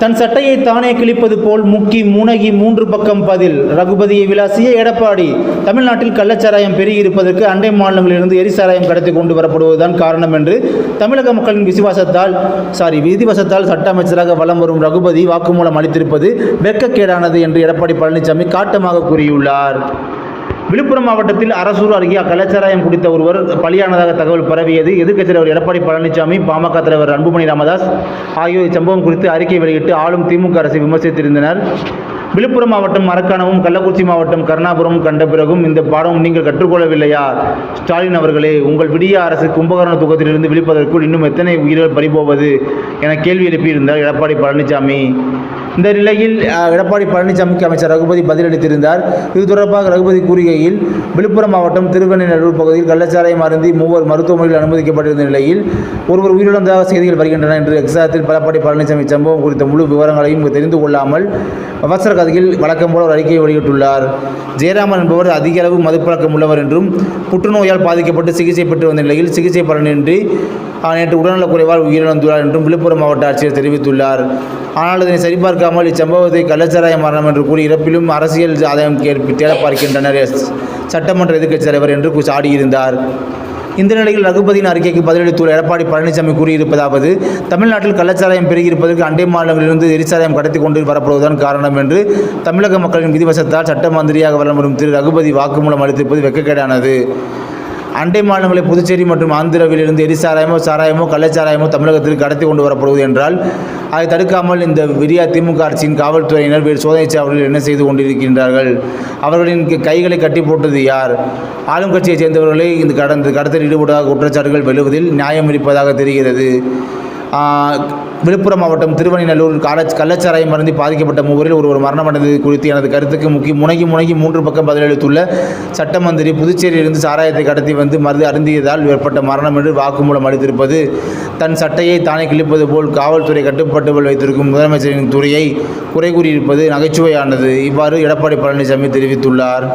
தன் சட்டையை தானே கிழிப்பது போல் முக்கி முனகி மூன்று பக்கம் பதில். ரகுபதியை விளாசிய எடப்பாடி தமிழ்நாட்டில் கள்ளச்சாராயம் பெருகியிருப்பதற்கு அண்டை மாநிலங்களிலிருந்து எரிசாராயம் கடத்தி கொண்டு வரப்படுவதுதான் காரணம் என்று தமிழக மக்களின் விசுவாசத்தால் சாரி விதிவசத்தால் சட்ட அமைச்சராக வலம் வரும் ரகுபதி வாக்குமூலம் அளித்திருப்பது வெக்கக்கேடானது என்று எடப்பாடி பழனிசாமி காட்டமாக கூறியுள்ளார். விழுப்புரம் மாவட்டத்தில் அரசூர் அருகே கலாச்சாராயம் குடித்த ஒருவர் பலியானதாக தகவல் பரவியது. எதிர்க்கட்சி தலைவர் எடப்பாடி பழனிசாமி பாமக தலைவர் அன்புமணி ராமதாஸ் ஆகியோர் இச்சம்பவம் குறித்து அறிக்கை வெளியிட்டு ஆளும் திமுக அரசை விமர்சித்திருந்தனர். விழுப்புரம் மாவட்டம் மரக்காணமும் கள்ளக்குறிச்சி மாவட்டம் கருணாபுரம் கண்ட பிறகும் இந்த பாடம் நீங்கள் கற்றுக்கொள்ளவில்லையா? ஸ்டாலின் அவர்களே உங்கள் விடிய அரசு கும்பகரண துக்கத்திலிருந்து விழிப்பதற்குள் இன்னும் எத்தனை உயிர்கள் பறிபோவது என கேள்வி எழுப்பியிருந்தார் எடப்பாடி பழனிசாமி. இந்த நிலையில் எடப்பாடி பழனிசாமிக்கு அமைச்சர் ரகுபதி பதிலளித்திருந்தார். இது தொடர்பாக ரகுபதி கூறுகையில் விழுப்புரம் மாவட்டம் திருவெண்ணநல்லூர் பகுதியில் கள்ளச்சாராயம் அருந்தி மூவர் மருத்துவமனையில் அனுமதிக்கப்பட்டிருந்த நிலையில் ஒருவர் உயிரிழந்ததாக செய்திகள் வருகின்றன என்று எக்ஸாத்தில் எடப்பாடி பழனிசாமி சம்பவம் குறித்த முழு விவரங்களையும் தெரிந்து கொள்ளாமல் அவசர கதையில் வழக்கம் போல ஒரு அறிக்கையை வெளியிட்டுள்ளார். ஜெயராமன் என்பவர் அதிக அளவு மதுப்பழக்கம் உள்ளவர் என்றும் புற்றுநோயால் பாதிக்கப்பட்டு சிகிச்சை பெற்று வந்த நிலையில் சிகிச்சை பலனின்றி நேற்று உடல்நலக்குறைவால் உயிரிழந்துள்ளார் என்றும் விழுப்புரம் மாவட்ட ஆட்சியர் தெரிவித்துள்ளார். ஆனால் இதனை சரிபார்க்காமல் இச்சம்பவத்தை கள்ளச்சாராய மரணம் என்று கூறி இறப்பிலும் அரசியல் ஆதாயம் கேட்பி தேட பார்க்கின்றனர் சட்டமன்ற எதிர்க்கட்சி தலைவர் என்று சாடியிருந்தார். இந்த நிலையில் ரகுபதியின் அறிக்கைக்கு பதிலளித்துள்ள எடப்பாடி பழனிசாமி கூறியிருப்பதாவது தமிழ்நாட்டில் கள்ளச்சாராயம் பெருகியிருப்பதற்கு அண்டை மாநிலங்களிலிருந்து எரிச்சாராயம் கடத்தி கொண்டு வரப்படுவதுதான் காரணம் என்று தமிழக மக்களின் விதிவசத்தால் சட்ட மந்திரியாக வலம் வரும் திரு. ரகுபதி வாக்குமூலம் அளித்திருப்பது வெக்கக்கேடானது. அண்டை மாநிலங்களை புதுச்சேரி மற்றும் ஆந்திராவிலிருந்து எரிசாராயமோ சாராயமோ கள்ளச்சாராயமோ தமிழகத்திற்கு கடத்தி கொண்டு வரப்படுவது என்றால் அதை தடுக்காமல் இந்த விரியா திமுக ஆட்சியின் காவல்துறையினர் வேறு சோதனை சாவடியில் என்ன செய்து கொண்டிருக்கின்றார்கள்? அவர்களின் கைகளை கட்டி போட்டது யார்? ஆளும் கட்சியைச் சேர்ந்தவர்களே இந்த கடந்த கடத்தல் ஈடுபட்டதாக குற்றச்சாட்டுகள் வெல்லுவதில் நியாயம் இருப்பதாக தெரிகிறது. விழுப்புரம் மாவட்டம் திருவணிநல்லூர் கால கள்ளச்சாராயம் மருந்தி பாதிக்கப்பட்ட மூவரில் ஒருவர் மரணமடைந்தது குறித்து எனது கருத்துக்கு முக்கிய முனகி முனகி மூன்று பக்கம் பதிலளித்துள்ள சட்ட மந்திரி புதுச்சேரியிலிருந்து சாராயத்தை கடத்தி வந்து மருந்து அருந்தியதால் ஏற்பட்ட மரணம் என்று வாக்குமூலம் அளித்திருப்பது. தன் சட்டையை தானே கிழிப்பது போல் காவல்துறை கட்டுப்பாட்டுகள் வைத்திருக்கும் முதலமைச்சரின் துறையை குறை கூறியிருப்பது நகைச்சுவையானது. இவ்வாறு எடப்பாடி பழனிசாமி தெரிவித்துள்ளார்.